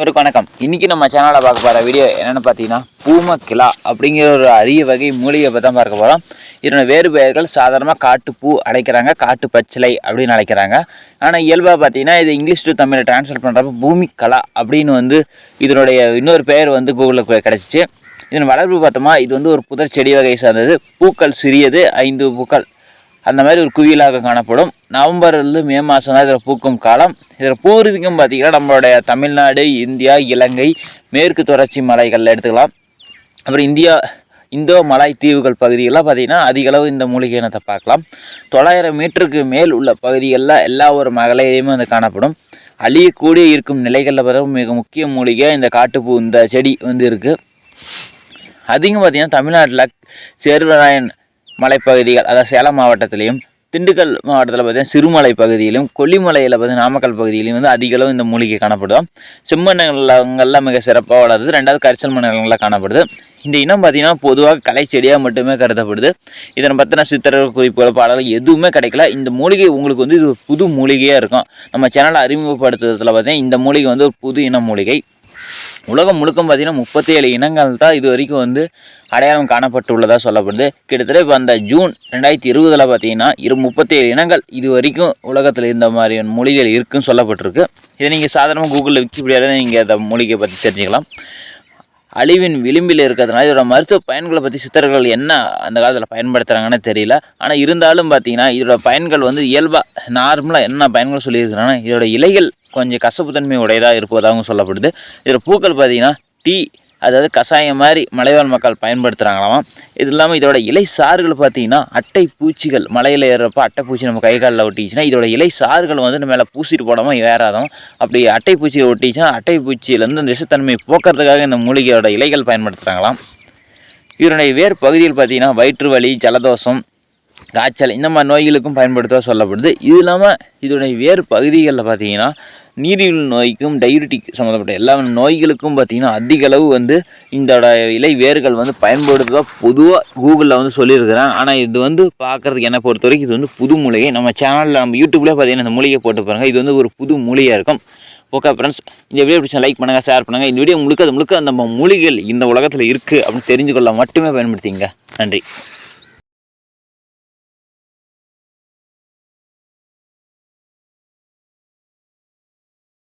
இவருக்கு வணக்கம். இன்றைக்கி நம்ம சேனலில் பார்க்க போகிற வீடியோ என்னென்னு பார்த்தீங்கன்னா பூமக்கிலா அப்படிங்கிற ஒரு அரிய வகை மூலிகை பற்றி தான் பார்க்க போகிறோம் இதனோட வேறு பெயர்கள் சாதாரணமாக காட்டுப்பூ அழைக்கிறாங்க காட்டு பச்சிலை அப்படின்னு அழைக்கிறாங்க. ஆனால் இயல்பாக பார்த்தீங்கன்னா இது இங்கிலீஷ் டு தமிழை ட்ரான்ஸ்லேட் பண்ணுறப்ப பூமிக்கலா அப்படின்னு வந்து இதனுடைய இன்னொரு பெயர் வந்து கூகுளில் கிடச்சிச்சு. இதன் வளர்ப்பு பார்த்தோமா இது வந்து ஒரு புதர் செடி வகை சார்ந்தது. பூக்கள் சிறியது ஐந்து பூக்கள். அந்த மாதிரி ஒரு குவியலாக காணப்படும். நவம்பர்லேருந்து மே மாதம் தான் இதில் பூக்கும் காலம். இதில் பூர்வீகம் பார்த்திங்கன்னா நம்மளுடைய தமிழ்நாடு இந்தியா இலங்கை மேற்கு தொடர்ச்சி மலைகளில் எடுத்துக்கலாம். அப்புறம் இந்தியா இந்தோ மலாய் தீவுகள் பகுதிகளெலாம் பார்த்திங்கன்னா அதிகளவு இந்த மூலிகை இனத்தை பார்க்கலாம். தொள்ளாயிரம் மீட்டருக்கு மேல் உள்ள பகுதிகளில் எல்லா ஒரு மகளையுமே வந்து காணப்படும். அழியக்கூடிய இருக்கும் நிலைகளில் பார்த்தா மிக முக்கிய மூலிகை இந்த காட்டுப்பூ இந்த செடி வந்து இருக்குது அதிகம் பார்த்திங்கன்னா தமிழ்நாட்டில் சேர்வராயன் மலைப்பகுதிகள் அதாவது சேலம் மாவட்டத்திலையும் திண்டுக்கல் மாவட்டத்தில் பார்த்தீங்கன்னா சிறுமலை பகுதியிலும் கொல்லிமலையில் பார்த்தீங்கன்னா நாமக்கல் பகுதியிலையும் வந்து அதிகளவு இந்த மூலிகை காணப்படும் செம்மண்ணங்களில் மிக சிறப்பாக வளருது. ரெண்டாவது கரிசல் மண்ணங்களில் காணப்படுது. இந்த இனம் பார்த்திங்கன்னா பொதுவாக கலை செடியாக மட்டுமே கருதப்படுது. இதனை பற்றின சித்திர குறிப்புகள் பாடல்கள் எதுவுமே கிடைக்கல. இந்த மூலிகை உங்களுக்கு வந்து இது ஒரு புது மூலிகையாக இருக்கும். நம்ம சேனலை அறிமுகப்படுத்துறதுல பார்த்தீங்கன்னா இந்த மூலிகை வந்து ஒரு புது இன மூலிகை. உலகம் முழுக்க பார்த்தீங்கன்னா முப்பத்தி ஏழு இனங்கள் தான் இது வரைக்கும் வந்து அடையாளம் காணப்பட்டுள்ளதாக சொல்லப்படுது. கிட்டத்தட்ட இப்போ அந்த ஜூன் ரெண்டாயிரத்தி இருபதில் பார்த்தீங்கன்னா இரு முப்பத்தி ஏழு இனங்கள் இது வரைக்கும் உலகத்தில் இருந்த மாதிரியான மொழிகள் இருக்குன்னு சொல்லப்பட்டிருக்கு. இதை நீங்கள் சாதாரணமாக கூகுளில் விக்கிபீடியாவில் நீங்கள் அந்த மூலிகை பற்றி தெரிஞ்சுக்கலாம். அழிவின் விளிம்பில் இருக்கிறதுனால இதோட மருத்துவ பயன்களை பற்றி சித்தர்கள் என்ன அந்த காலத்தில் பயன்படுத்துகிறாங்கன்னு தெரியல. ஆனால் இருந்தாலும் பார்த்தீங்கன்னா இதோட பயன்கள் வந்து இயல்பாக நார்மலாக என்ன பயன்கள் சொல்லியிருக்கிறாங்கன்னா இதோட இலைகள் கொஞ்சம் கசப்புத்தன்மை உடையதாக இருப்பதாகவும் சொல்லப்படுது. இதில் பூக்கள் பார்த்தீங்கன்னா டீ அதாவது கஷாயம் மாதிரி மலைவாழ் மக்கள் பயன்படுத்துகிறாங்களாம் இது இல்லாமல் இதோட இலை சாறுகள் பார்த்திங்கன்னா அட்டை பூச்சிகள் மலையில் ஏறுறப்ப அட்டை பூச்சி நம்ம கை காலில் ஒட்டிச்சுன்னா இதோட இலை சாறுகள் வந்து நம்ம மேலே பூசிட்டு போடாமல் வேறாதும் அப்படி அட்டை பூச்சியை ஒட்டிச்சுன்னா அட்டை பூச்சியிலேருந்து அந்த விஷத்தன்மையை போக்குறதுக்காக இந்த மூலிகையோட இலைகள் பயன்படுத்துகிறாங்களாம் இதனுடைய வேறு பகுதியில் பார்த்தீங்கன்னா வயிற்று வலி ஜலதோஷம் காய்ச்சல் இந்த மாதிரி நோய்களுக்கும் பயன்படுத்த சொல்லப்படுது. இது இல்லாமல் இதோடைய வேறு பகுதிகளில் பார்த்தீங்கன்னா நீரிழிவு நோய்க்கும் டயபெட்டிக் சம்மந்தப்பட்ட எல்லா நோய்களுக்கும் பார்த்திங்கன்னா அதிக அளவு வந்து இதோட இலை வேர்கள் வந்து பயன்படுத்துவதாக பொதுவாக கூகுளில் வந்து சொல்லியிருக்கிறேன் ஆனால் இது வந்து பார்க்குறதுக்கு என்ன பொறுத்த வரைக்கும் இது வந்து புது மூலிகை. நம்ம சேனலில் நம்ம யூடியூப்லேயே பார்த்தீங்கன்னா இந்த மூலிகை போட்டு பாருங்கள் இது வந்து ஒரு புது மூலிகையாக இருக்கும். ஓகே ஃப்ரெண்ட்ஸ் இந்த வீடியோ பிடிச்ச லைக் பண்ணுங்கள் ஷேர் பண்ணுங்கள் இந்த வீடியோ முழுக்க அது முழுக்க அந்த மூலிகைகள் இந்த உலகத்தில் இருக்குது அப்படின்னு தெரிஞ்சுக்கொள்ள மட்டுமே பயன்படுத்திங்க நன்றி.